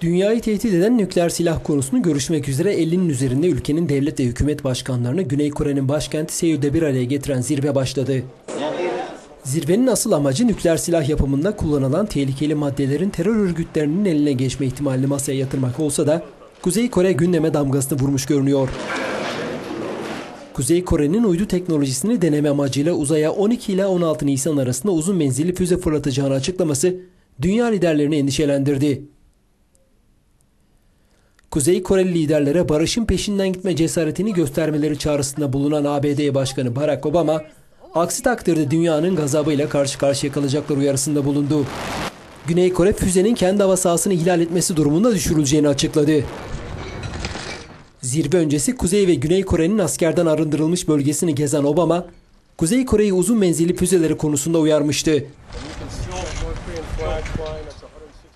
Dünyayı tehdit eden nükleer silah konusunu görüşmek üzere 50'nin üzerinde ülkenin devlet ve hükümet başkanlarını Güney Kore'nin başkenti Seul'de bir araya getiren zirve başladı. Zirvenin asıl amacı nükleer silah yapımında kullanılan tehlikeli maddelerin terör örgütlerinin eline geçme ihtimalini masaya yatırmak olsa da Kuzey Kore gündeme damgasını vurmuş görünüyor. Kuzey Kore'nin uydu teknolojisini deneme amacıyla uzaya 12 ile 16 Nisan arasında uzun menzilli füze fırlatacağını açıklaması dünya liderlerini endişelendirdi. Kuzey Koreli liderlere barışın peşinden gitme cesaretini göstermeleri çağrısında bulunan ABD Başkanı Barack Obama, aksi takdirde dünyanın gazabıyla karşı karşıya kalacaklar uyarısında bulundu. Güney Kore füzenin kendi hava sahasını ihlal etmesi durumunda düşürüleceğini açıkladı. Zirve öncesi Kuzey ve Güney Kore'nin askerden arındırılmış bölgesini gezen Obama, Kuzey Kore'yi uzun menzilli füzeleri konusunda uyarmıştı. flag flying, that's 160.